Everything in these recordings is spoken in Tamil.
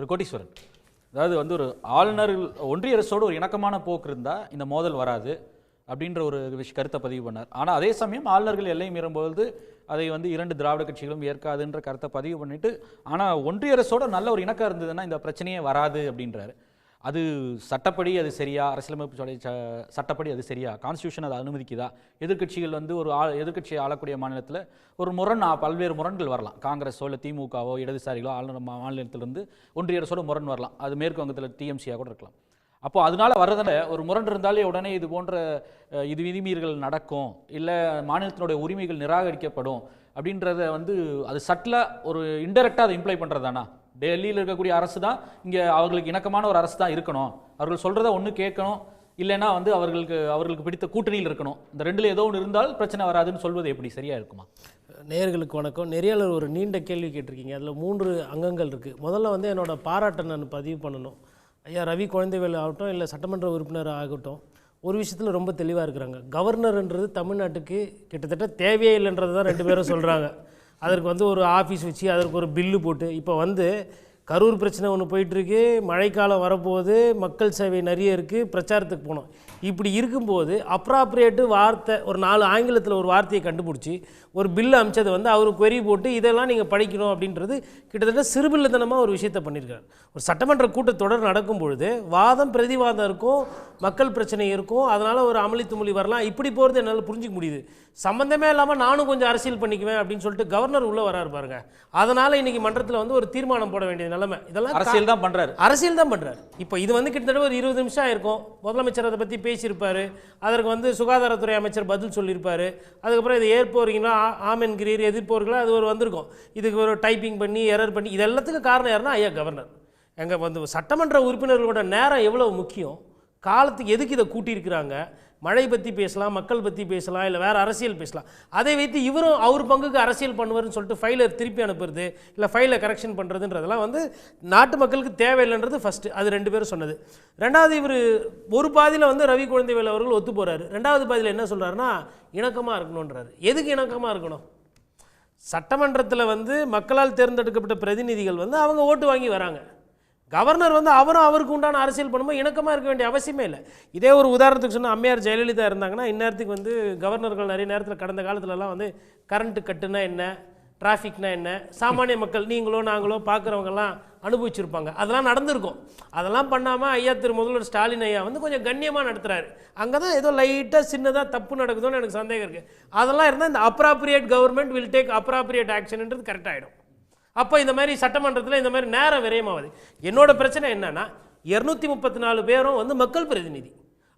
திரு கோட்டீஸ்வரன் அதாவது வந்து ஒரு ஆளுநர் ஒன்றிய அரசோடு ஒரு இணக்கமான போக்கு இருந்தால் இந்த மோதல் வராது அப்படின்ற ஒரு விஷ கருத்தை பதிவு பண்ணார். ஆனால் அதே சமயம் ஆளுநர்கள் எல்லை மீறும்போது அதை வந்து இரண்டு திராவிட கட்சிகளும் ஏற்காதுன்ற கருத்தை பதிவு பண்ணிட்டு ஆனால் ஒன்றிய அரசோட நல்ல ஒரு இணக்கம் இருந்ததுன்னா இந்த பிரச்சனையே வராது அப்படின்றாரு. அது சட்டப்படி அது சரியா அரசியலமைப்பு ச- சட்டப்படி அது சரியா கான்ஸ்டியூஷன் அதை அனுமதிக்குதா? எதிர்க்கட்சிகள் வந்து ஒரு ஆ எதிர்க்கட்சியை ஆளக்கூடிய மாநிலத்தில் ஒரு முரண் பல்வேறு முரண்கள் வரலாம். காங்கிரஸோ இல்லை திமுகவோ இடதுசாரிகளோ ஆளுநர் மாநிலத்திலிருந்து ஒன்றிய அரசோட முரண் வரலாம். அது மேற்கு வங்கத்தில் டிஎம்சியாக கூட இருக்கலாம். அப்போ அதனால வர்றதில் ஒரு முரண் இருந்தாலே உடனே இது போன்ற இது விதிமீறல்கள் நடக்கும் இல்லை மாநிலத்தினுடைய உரிமைகள் நிராகரிக்கப்படும் அப்படின்றத வந்து அது சட்டிலாக ஒரு இன்டெரக்டாக அதை இம்ப்ளை பண்ணுறதானா டெல்லியில் இருக்கக்கூடிய அரசு தான் இங்கே அவர்களுக்கு இணக்கமான ஒரு அரசு தான் இருக்கணும். அவர்கள் சொல்கிறத ஒன்று கேட்கணும். இல்லைன்னா வந்து அவர்களுக்கு அவர்களுக்கு பிடித்த கூட்டணியில் இருக்கணும். இந்த ரெண்டில் ஏதோ ஒன்று இருந்தால் பிரச்சனை வராதுன்னு சொல்வது எப்படி? சரியா இருக்குமா? நேயர்களுக்கு வணக்கம். நெறியாளர் ஒரு நீண்ட கேள்வி கேட்டிருக்கீங்க. அதில் மூன்று அங்கங்கள் இருக்குது முதல்ல வந்து என்னோட பாராட்டை நான் பதிவு பண்ணணும். ஐயா ரவி குழந்தைவேல் ஆகட்டும் இல்லை சட்டமன்ற உறுப்பினர் ஆகட்டும் ஒரு விஷயத்தில் ரொம்ப தெளிவாக இருக்கிறாங்க. கவர்னர்ன்றது தமிழ்நாட்டுக்கு கிட்டத்தட்ட தேவையே இல்லைன்றது தான் ரெண்டு பேரும் சொல்கிறாங்க அதற்கு வந்து ஒரு ஆஃபீஸ் வச்சு அதற்கு ஒரு பில்லு போட்டு இப்போ வந்து கரூர் பிரச்சனை ஒன்று போயிட்டுருக்கு மழைக்காலம் வரப்போகுது மக்கள் சேவை நிறைய இருக்குது பிரச்சாரத்துக்கு போனோம். இப்படி இருக்கும்போது அப்ராப்ரியேட்டு வார்த்தை ஒரு நாலு ஆங்கிலத்தில் ஒரு வார்த்தையை கண்டுபிடிச்சி ஒரு பில்லு அமைச்சதை வந்து அவர் query போட்டு இதெல்லாம் நீங்கள் படிக்கணும் அப்படின்றது கிட்டத்தட்ட சிறுபிள்ளைத்தனமாக ஒரு விஷயத்தை பண்ணியிருக்காரு ஒரு சட்டமன்ற கூட்டத்தொடர் நடக்கும் பொழுது வாதம் பிரதிவாதம் இருக்கும் மக்கள் பிரச்சனை இருக்கும் அதனால் ஒரு அமளி துமளி வரலாம். இப்படி போகிறது என்னால் புரிஞ்சிக்க முடியுது. சம்மந்தமே இல்லாமல் நானும் கொஞ்சம் அரசியல் பண்ணிக்குவேன் அப்படின்னு சொல்லிட்டு கவர்னர் உள்ளே வராரு பாருங்க. அதனால் இன்னைக்கு மன்றத்தில் வந்து ஒரு தீர்மானம் போட வேண்டிய நிலைமை. இதெல்லாம் அரசியல் தான் பண்றாரு. அரசியல் தான் பண்ணுறாரு இப்போ இது வந்து கிட்டத்தட்ட ஒரு இருபது நிமிஷம் ஆயிருக்கும். முதலமைச்சர் அதை பற்றி பேசியிருப்பார். அதற்கு வந்து சுகாதாரத்துறை அமைச்சர் பதில் சொல்லியிருப்பார். அதுக்கப்புறம் இதை ஏற்போறீங்களா ஆமென்கிறீர் எதிர்ப்போர்களாக அது ஒரு வந்திருக்கும். இதுக்கு ஒரு டைப்பிங் பண்ணி எரர் பண்ணி இது எல்லாத்துக்கும் காரணம் யாருன்னா ஐயா கவர்னர் எங்கள் வந்து சட்டமன்ற உறுப்பினர்களோட நேரம் எவ்வளோ முக்கியம்? காலத்துக்கு எதுக்கு இதை கூட்டியிருக்கிறாங்க? மழை பற்றி பேசலாம் மக்கள் பற்றி பேசலாம் இல்லை வேறு அரசியல் பேசலாம். அதை வைத்து இவரும் அவர் பங்குக்கு அரசியல் பண்ணுவார்னு சொல்லிட்டு ஃபைலை திருப்பி அனுப்புறது இல்லை ஃபைலை கரெக்ஷன் பண்ணுறதுன்றதெல்லாம் வந்து நாட்டு மக்களுக்கு தேவையில்லைன்றது ஃபஸ்ட்டு அது ரெண்டு பேரும் சொன்னது. ரெண்டாவது இவர் ஒரு பாதியில் வந்து ரவி குழந்தைவேல் அவர்கள் ஒத்து போகிறாரு ரெண்டாவது பாதியில் என்ன சொல்கிறாருன்னா இணக்கமாக இருக்கணுன்றாரு எதுக்கு இணக்கமாக இருக்கணும்? சட்டமன்றத்தில் வந்து மக்களால் தேர்ந்தெடுக்கப்பட்ட பிரதிநிதிகள் வந்து அவங்க ஓட்டு வாங்கி வராங்க. கவர்னர் வந்து அவரும் அவருக்கு உண்டான அரசியல் பண்ணும்போது இணக்கமாக இருக்க வேண்டிய அவசியமே இல்லை. இதே ஒரு உதாரணத்துக்கு சொன்னால் அம்மையார் ஜெயலலிதா இருந்தாங்கன்னா இந்நேரத்துக்கு வந்து கவர்னர்கள் நிறைய நேரத்தில் கடந்த காலத்துலலாம் வந்து கரண்ட்டு கட்டுனா என்ன டிராஃபிக்னா என்ன சாமானிய மக்கள் நீங்களோ நாங்களோ பார்க்குறவங்கெல்லாம் அனுபவிச்சிருப்பாங்க. அதெல்லாம் நடந்திருக்கும். அதெல்லாம் பண்ணாமல் ஐயா திரு முதல்வர் ஸ்டாலின் ஐயா வந்து கொஞ்சம் கண்ணியமாக நடத்துகிறாரு அங்கே தான் ஏதோ லைட்டாக சின்னதாக தப்பு நடக்குதோன்னு எனக்கு சந்தேகம் இருக்குது அதெல்லாம் இருந்தால் இந்த appropriate government will take appropriate ஆக்ஷன்ன்றது கரெக்டாகிடும் அப்போ இந்த மாதிரி சட்டமன்றத்தில் இந்த மாதிரி நேரம் விரயமாகுது என்னோட பிரச்சனை என்னன்னா இரநூத்தி முப்பத்தி நாலு பேரும் வந்து மக்கள் பிரதிநிதி.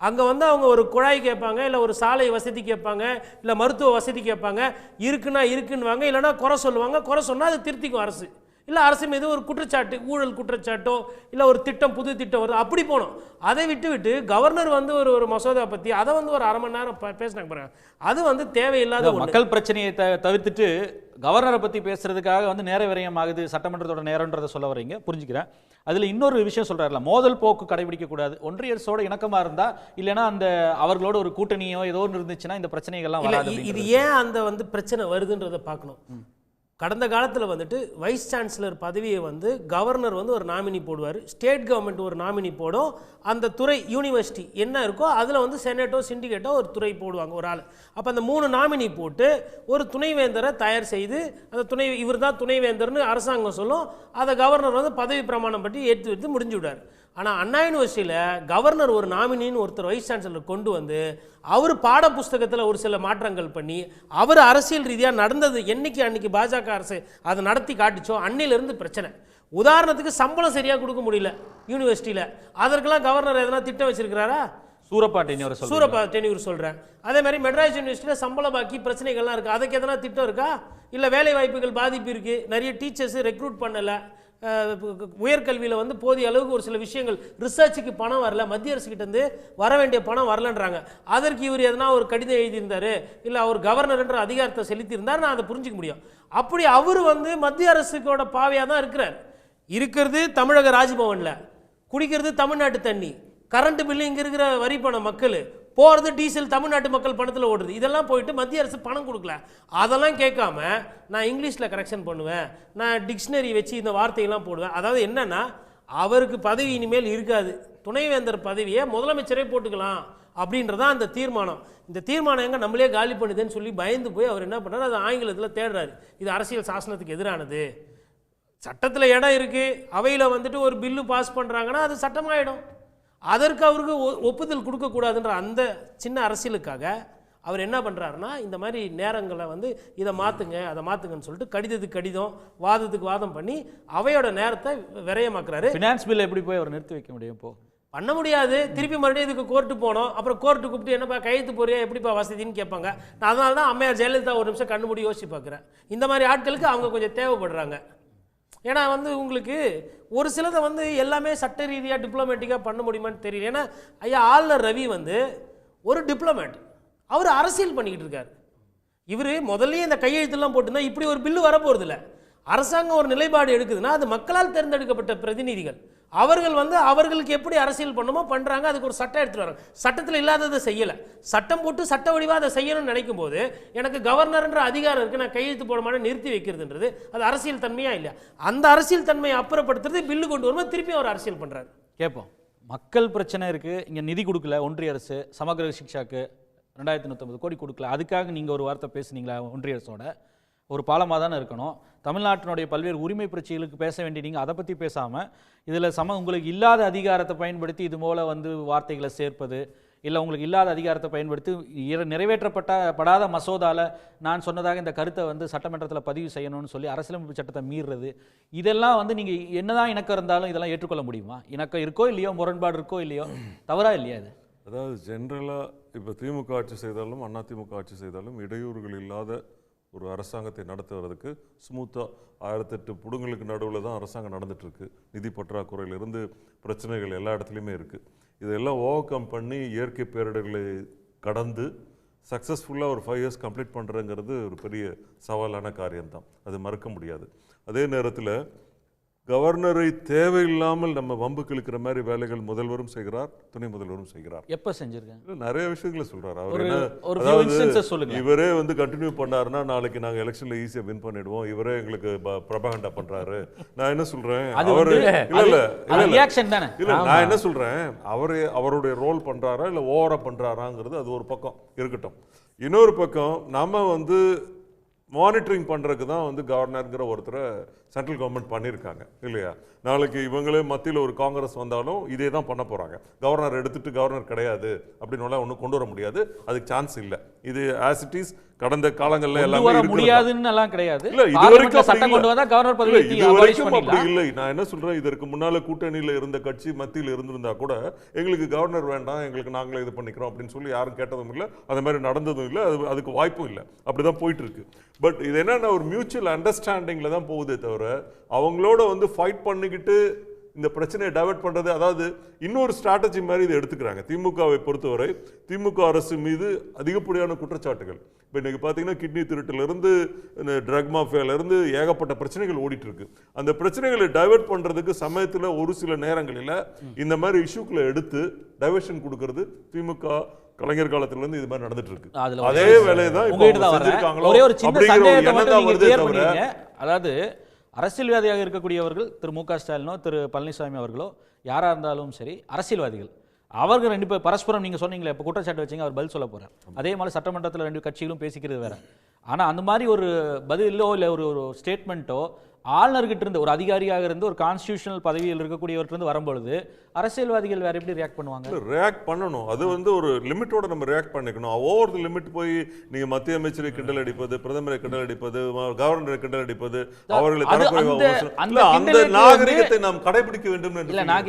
அங்கே வந்து அவங்க ஒரு குழாய் கேட்பாங்க இல்லை ஒரு சாலை வசதி கேட்பாங்க இல்லை மருத்துவ வசதி கேட்பாங்க. இருக்குன்னா இருக்குன்னுவாங்க இல்லைன்னா குறை சொல்லுவாங்க. குறை சொன்னால் அது திருத்திக்கும் அரசு. இல்லை அரசு மீது ஒரு குற்றச்சாட்டு ஊழல் குற்றச்சாட்டோ இல்லை ஒரு திட்டம் புது திட்டம் வருது அப்படி போகணும் அதை விட்டு விட்டு கவர்னர் வந்து ஒரு ஒரு மசோதா பற்றி அதை வந்து ஒரு அரை மணி நேரம் பேசினாங்க பாருங்க. அது வந்து தேவையில்லாத மக்கள் பிரச்சனையை த தவிர்த்துட்டு கவர்னரை பத்தி பேசுறதுக்காக வந்து நேர விரயம் ஆகுது சட்டமன்றத்தோட நேரம்ன்றதை சொல்ல வரீங்க புரிஞ்சுக்கிறேன். அதுல இன்னொரு விஷயம் சொல்றாருல மோதல் போக்கு கடைபிடிக்க கூடாது ஒன்றிய அரசோட இணக்கமா இருந்தா இல்லைன்னா அந்த அவர்களோட ஒரு கூட்டணியோ ஏதோ ஒன்று இருந்துச்சுன்னா இந்த பிரச்சனைகள்லாம் இது. ஏன் அந்த வந்து பிரச்சனை வருதுன்றதை பார்க்கணும். கடந்த காலத்தில் வந்துட்டு வைஸ் சான்சலர் பதவியை வந்து கவர்னர் வந்து ஒரு நாமினி போடுவார். ஸ்டேட் கவர்மெண்ட் ஒரு நாமினி போடும். அந்த துறை யூனிவர்சிட்டி என்ன இருக்கோ அதில் வந்து செனட்டோ சிண்டிகேட்டோ ஒரு துறை போடுவாங்க ஒரு ஆள். அப்போ அந்த மூணு நாமினி போட்டு ஒரு துணைவேந்தரை தயார் செய்து அந்த துணை இவர் தான் துணைவேந்தர்னு அரசாங்கம் சொல்லும். அதை கவர்னர் வந்து பதவி பிரமாணம் பற்றி ஏற்று வைத்து முடிஞ்சு விடுவார் ஆனால் அண்ணா யூனிவர்சிட்டியில் கவர்னர் ஒரு நாமினின்னு ஒருத்தர் வைஸ் சான்சலர் கொண்டு வந்து அவர் பாட புஸ்தகத்தில் ஒரு சில மாற்றங்கள் பண்ணி அவர் அரசியல் ரீதியாக நடந்தது என்னைக்கு அன்னைக்கு பாஜக அரசு அதை நடத்தி காட்டுச்சோ அன்னிலிருந்து பிரச்சனை. உதாரணத்துக்கு சம்பளம் சரியாக கொடுக்க முடியல யூனிவர்சிட்டியில் அதற்கெல்லாம் கவர்னர் எதனா திட்டம் வச்சிருக்கிறாரா? சூரப்பா டென்யூரை சூரப்பா டென்யூர் சொல்கிறேன் அதே மாதிரி மெட்ராஸ் யூனிவர்சிட்டியில் சம்பள பாக்கி பிரச்சனைகள்லாம் இருக்குது அதுக்கு எதனா திட்டம் இருக்கா? இல்லை வேலை வாய்ப்புகள் பாதிப்பு இருக்குது நிறைய டீச்சர்ஸ் ரெக்ரூட் பண்ணலை. உயர்கல்வியில் வந்து போதிய அளவுக்கு ஒரு சில விஷயங்கள் ரிசர்ச்சுக்கு பணம் வரல மத்திய அரசுக்கிட்டேருந்து வர வேண்டிய பணம் வரலன்றாங்க. அதற்கு இவர் எதனா ஒரு கடிதம் எழுதியிருந்தார் இல்லை அவர் கவர்னர் என்ற அதிகாரத்தை செலுத்தியிருந்தார் நான் அதை புரிஞ்சுக்க முடியும். அப்படி அவர் வந்து மத்திய அரசுக்கோட பாவையாக தான் இருக்கிறார். இருக்கிறது தமிழக ராஜ்பவனில் குடிக்கிறது தமிழ்நாட்டு தண்ணி. கரண்ட் பில்லு இங்கே இருக்கிற வரி பணம் மக்கள் போகிறது டீசல் தமிழ்நாட்டு மக்கள் பணத்தில் ஓடுது இதெல்லாம் போயிட்டு மத்திய அரசு பணம் கொடுக்கல. அதெல்லாம் கேட்காம நான் இங்கிலீஷில் கரெக்ஷன் பண்ணுவேன். நான் டிக்ஷனரி வச்சு இந்த வார்த்தையெல்லாம் போடுவேன். அதாவது என்னன்னா அவருக்கு பதவி இனிமேல் இருக்காது. துணைவேந்தர் பதவியை முதலமைச்சரே போட்டுக்கலாம் அப்படின்றதான் அந்த தீர்மானம். இந்த தீர்மானம் எங்கே நம்மளே காலி பண்ணுதுன்னு சொல்லி பயந்து போய் அவர் என்ன பண்றாரு அது ஆங்கிலத்தில் தேடுறாரு. இது அரசியல் சாசனத்துக்கு எதிரானது. சட்டத்தில் இடம் இருக்குது அவையில் வந்துட்டு ஒரு பில்லு பாஸ் பண்ணுறாங்கன்னா அது சட்டமாயிடும். அதற்கு அவருக்கு ஒ- ஒப்புதல் கொடுக்கக்கூடாதுன்ற அந்த சின்ன அரசியலுக்காக அவர் என்ன பண்ணுறாருன்னா இந்த மாதிரி நேரங்களை வந்து இதை மாற்றுங்க அதை மாற்றுங்கன்னு சொல்லிட்டு கடிதத்துக்கு கடிதம் வாதத்துக்கு வாதம் பண்ணி அவையோட நேரத்தை விரயமாக்குறாரு. ஃபினான்ஸ் பில் எப்படி போய் அவர் நிறுத்தி வைக்க முடியும் இப்போ? பண்ண முடியாது. திருப்பி மறுபடியும் இதுக்கு கோர்ட்டு போனோம் அப்புறம் கோர்ட்டு கூப்பிட்டு என்னப்பா கையெழுத்து போறியா எப்படிப்பா வசதின்னு கேட்பாங்க. நான் அதனால தான் அம்மையார் ஜெயலலிதா ஒரு நிமிஷம் கண்ணு மூடி யோசிச்சு பார்க்குறேன். இந்த மாதிரி ஆட்களுக்கு அவங்க கொஞ்சம் தேவைப்படுறாங்க. ஏன்னா வந்து உங்களுக்கு ஒரு சிலதை வந்து எல்லாமே சட்ட ரீதியாக டிப்ளமேட்டிக்காக பண்ண முடியுமான்னு தெரியல. ஏன்னா ஐயா ஆளுநர் ரவி வந்து ஒரு டிப்ளமேட் அவர் அரசியல் பண்ணிக்கிட்டு இருக்காரு. இவர் முதல்லயே இந்த கையெழுத்துலாம் போட்டுருந்தா இப்படி ஒரு பில்லு வரப்போகிறது இல்லை அரசாங்கம் ஒரு நிலைப்பாடு எடுக்குதுன்னா அது மக்களால் தேர்ந்தெடுக்கப்பட்ட பிரதிநிதிகள். அவர்கள் வந்து அவர்களுக்கு எப்படி அரசியல் பண்ணுமோ பண்ணுறாங்க அதுக்கு ஒரு சட்டம் எடுத்துட்டு வராங்க. சட்டத்தில் இல்லாததை செய்யலை. சட்டம் போட்டு சட்ட வடிவாக அதை செய்யணும்னு நினைக்கும் போது எனக்கு கவர்னர்ன்ற அதிகாரம் இருக்குது நான் கையெழுத்து போட மாட்டேன் நிறுத்தி வைக்கிறதுன்றது. அது அரசியல் தன்மையாக இல்லை. அந்த அரசியல் தன்மையை அப்புறப்படுத்துறது பில்லு கொண்டு வரும்போது திருப்பி அவர் அரசியல் பண்ணுறாரு கேட்போம் மக்கள் பிரச்சனை இருக்குது இங்கே நிதி கொடுக்கல ஒன்றிய அரசு சமகிர சிக்ஷாக்கு ரெண்டாயிரத்தி நூற்றம்பது கோடி கொடுக்கல. அதுக்காக நீங்கள் ஒரு வார்த்தை பேசுனீங்களா ஒன்றிய அரசோட? ஒரு பாலமாக தானே இருக்கணும். தமிழ்நாட்டினுடைய பல்வேறு உரிமை பிரச்சனைகளுக்கு பேச வேண்டிய நீங்கள் அதை பற்றி பேசாமல் இதில் சம உங்களுக்கு இல்லாத அதிகாரத்தை பயன்படுத்தி இது போல் வந்து வார்த்தைகளை சேர்ப்பது இல்லை உங்களுக்கு இல்லாத அதிகாரத்தை பயன்படுத்தி நிறைவேற்றப்பட்ட படாத மசோதாவில் நான் சொன்னதாக இந்த கருத்தை வந்து சட்டமன்றத்தில் பதிவு செய்யணும்னு சொல்லி அரசியலமைப்பு சட்டத்தை மீறுறது இதெல்லாம் வந்து நீங்கள் என்னதான் இணக்கம் இருந்தாலும் இதெல்லாம் ஏற்றுக்கொள்ள முடியுமா? இணக்கம் இருக்கோ இல்லையோ முரண்பாடு இருக்கோ இல்லையோ தவறா இல்லையா இது? அதாவது ஜென்ரலாக இப்போ திமுக ஆட்சி செய்தாலும் அதிமுக ஆட்சி செய்தாலும் இடையூறுகள் இல்லாத ஒரு அரசாங்கத்தை நடத்துவதற்கு ஸ்மூத்தாக ஆயிரத்தெட்டு புடுங்களுக்கு நடுவில் தான் அரசாங்கம் நடந்துகிட்ருக்கு நிதி பற்றாக்குறையிலிருந்து பிரச்சனைகள் எல்லா இடத்துலையுமே இருக்குது இதெல்லாம் ஓவர் கம் பண்ணி இயற்கை பேரிடர்களை கடந்து சக்ஸஸ்ஃபுல்லாக ஒரு ஃபைவ் இயர்ஸ் கம்ப்ளீட் பண்ணுறங்கிறது ஒரு பெரிய சவாலான காரியம்தான். அது மறுக்க முடியாது. அதே நேரத்தில் கவர்னரை தேவையில்லாமல் நம்ம வம்புக்கு இழுக்கிற மாதிரி வேலைகள் முதல்வரும் செய்கிறார் துணை முதல்வரும் செய்கிறார். எப்போ செஞ்சிருக்கேன் இல்ல, நிறைய விஷயங்களை சொல்றாரு. அவர் அதாவது இவரே வந்து கண்டினியூ பண்ணாருன்னா நாளைக்கு நாங்க எலெக்ஷன்ல ஈஸியா வின் பண்ணிடுவோம். இவரே எங்களுக்கு பிரபகண்டா பண்றாரு. நான் என்ன சொல்றேன்? அவரு இல்ல இல்ல அது இல்ல, இல்ல. ரியாக்ஷன் தானே. இல்ல நான் என்ன சொல்றேன்? அவரே அவருடைய ரோல் பண்றாரா இல்ல ஓவரா பண்றாராங்கிறது அது ஒரு பக்கம் இருக்கட்டும். இன்னொரு பக்கம் நம்ம வந்து மானிட்டரிங் பண்றதுக்கு தான் வந்து கவர்னருங்கிற ஒருத்தரை சென்ட்ரல் கவர்மெண்ட் பண்ணியிருக்காங்க இல்லையா? நாளைக்கு இவங்களே மத்தியில் ஒரு காங்கிரஸ் வந்தாலும் இதே தான் பண்ண போறாங்க. கவர்னர் எடுத்துட்டு கவர்னர் கிடையாது அப்படின்னு ஒன்றும் கொண்டு வர முடியாது. அதுக்கு சான்ஸ் இல்லை. இது ஆஸ் இட் இஸ் கடந்த காலங்கள்ல எல்லாமே தான். முடியாதுன்னு எல்லாம் கிடையாது. இல்ல இது வரைக்கும் அப்படி சட்டம். கொண்டு வந்தா கவர்னர் பதவி இது வரைக்கும் அப்படி இல்லை. நான் என்ன சொல்றேன்? இதற்கு முன்னால கூட்டணியில இருந்த கட்சி மத்தியில் இருந்திருந்தா கூட எங்களுக்கு கவர்னர் வேண்டாம் எங்களுக்கு நாங்களே இது பண்ணிக்கிறோம் அப்படின்னு சொல்லி யாரும் கேட்டதும் இல்லை. அந்த மாதிரி நடந்ததும் இல்லை. அது அதுக்கு வாய்ப்பும் இல்லை. அப்படிதான் போயிட்டு இருக்கு. பட் இது என்னன்னா ஒரு மியூச்சுவல் அண்டர்ஸ்டாண்டிங்ல தான் போகுதே தவிர அவங்களோட வந்து ஃபைட் பண்ணிக்கிட்டு இந்த பிரச்சனையை டைவர்ட் பண்றது அதாவது இன்னொரு ஸ்ட்ராட்டஜி மாதிரி இதை எடுத்துக்கிறாங்க. திமுகவை பொறுத்தவரை திமுக அரசு மீது அதிகப்படியான குற்றச்சாட்டுகள். இப்போ இன்னைக்கு பார்த்தீங்கன்னா கிட்னி திருட்டிலிருந்து இந்த ட்ரக் மாஃபியாலேருந்து ஏகப்பட்ட பிரச்சனைகள் ஓடிட்டு இருக்கு அந்த பிரச்சனைகளை டைவர்ட் பண்றதுக்கு சமயத்தில் ஒரு சில நேரங்களில் இந்த மாதிரி இஷ்யூக்களை எடுத்து டைவர்ஷன் கொடுக்கறது திமுக கலைஞர் காலத்துல இருந்து இது மாதிரி நடந்துட்டு இருக்கு அதே வேலையை தான் ஒரே ஒரு சின்ன சந்தேகத்தை மட்டும் நீங்க தவிர அதாவது அரசியல்வாதியாக இருக்கக்கூடியவர்கள் திரு மு க ஸ்டாலினோ திரு பழனிசாமி அவர்களோ யாரா இருந்தாலும் சரி அரசியல்வாதிகள். அவர்கள் ரெண்டு பேர் பரஸ்பரம் நீங்க சொன்னீங்களே இப்போ குற்றச்சாட்டு வச்சீங்க அவர் பதில் சொல்ல போறார். அதே மாதிரி சட்டமன்றத்தில் ரெண்டு கட்சிகளும் பேசிக்கிறது வேற. ஆனா அந்த மாதிரி ஒரு பதிலோ இல்ல ஒரு ஒரு ஸ்டேட்மெண்ட்டோ ஆளுநர்கிட்ட இருந்து ஒரு அதிகாரியாக இருந்து ஒரு கான்ஸ்டியூஷனல் பதவியில் இருக்கக்கூடியவர்கிட்ட இருந்து வரும்பொழுது அரசியல்வாதிகள் வேற எப்படி ரியாக்ட் பண்ணுவாங்க? ரியாக்ட் பண்ணணும். அது வந்து ஒரு லிமிட்டோட நம்ம ரியாக்ட் பண்ணிக்கணும். ஓவர் தி லிமிட் போய் நீங்க மத்திய அமைச்சரை கிண்டல் அடிப்பது பிரதமரை கிண்டல் அடிப்பது கவர்னரை கிண்டல் அடிப்பது அவர்களை தரக்குறைவா அந்த- நாகரிகத்தை நாம் கடைபிடிக்க வேண்டும் என்று இல்ல நான்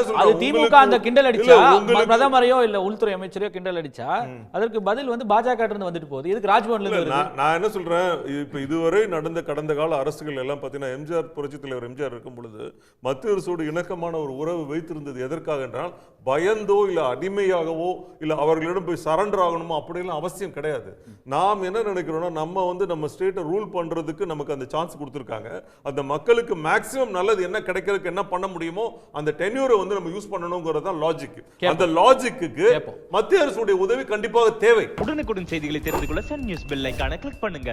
சொல்றேன், அது திமுக அந்த கிண்டல் அடிச்சா பிரதமரையோ இல்ல உள்துறை அமைச்சரையோ கிண்டல் அடிச்சா அதற்கு பதில் வந்து பாஜக இருந்து வந்துட்டு போகுது. இதுக்கு ராஜ்பவன்ல நான் என்ன சொல்றேன்? இப்ப இதுவரை நடந்த கடந்த கால அரசுகள் எல்லாம் பார்த்தீங்கன்னா எம்ஜிஆர் புரட்சி தலைவர் எம்ஜிஆர் இருக்கும் பொழுது மத்திய அரசோடு இணக்கமான ஒரு உறவு வைத்திருந்தது எதற்காக என்றால் பயந்தோ இல்ல அடிமையாகவோ இல்ல அவர்களிடம் போய் சரண்டர் ஆகணுமோ அப்படியெல்லாம் அவசியம் கிடையாது. நாம் என்ன நினைக்கிறோம்னா நம்ம வந்து நம்ம ஸ்டேட்டை ரூல் பண்றதுக்கு நமக்கு அந்த சான்ஸ் கொடுத்துருக்காங்க. அந்த மக்களுக்கு மேக்ஸிமம் நல்லது என்ன கிடைக்கிறதுக்கு என்ன பண்ண முடியுமோ அந்த டென்யூரை வந்து நம்ம யூஸ் பண்ணணுங்கிறது தான் லாஜிக் அந்த லாஜிக்கு. மத்திய அரசுடைய உதவி கண்டிப்பாக தேவை. உடனுக்குடன் செய்திகளை தெரிந்து கொள்ள சன் நியூஸ் பெல் ஐகானை கிளிக் பண்ணுங்க.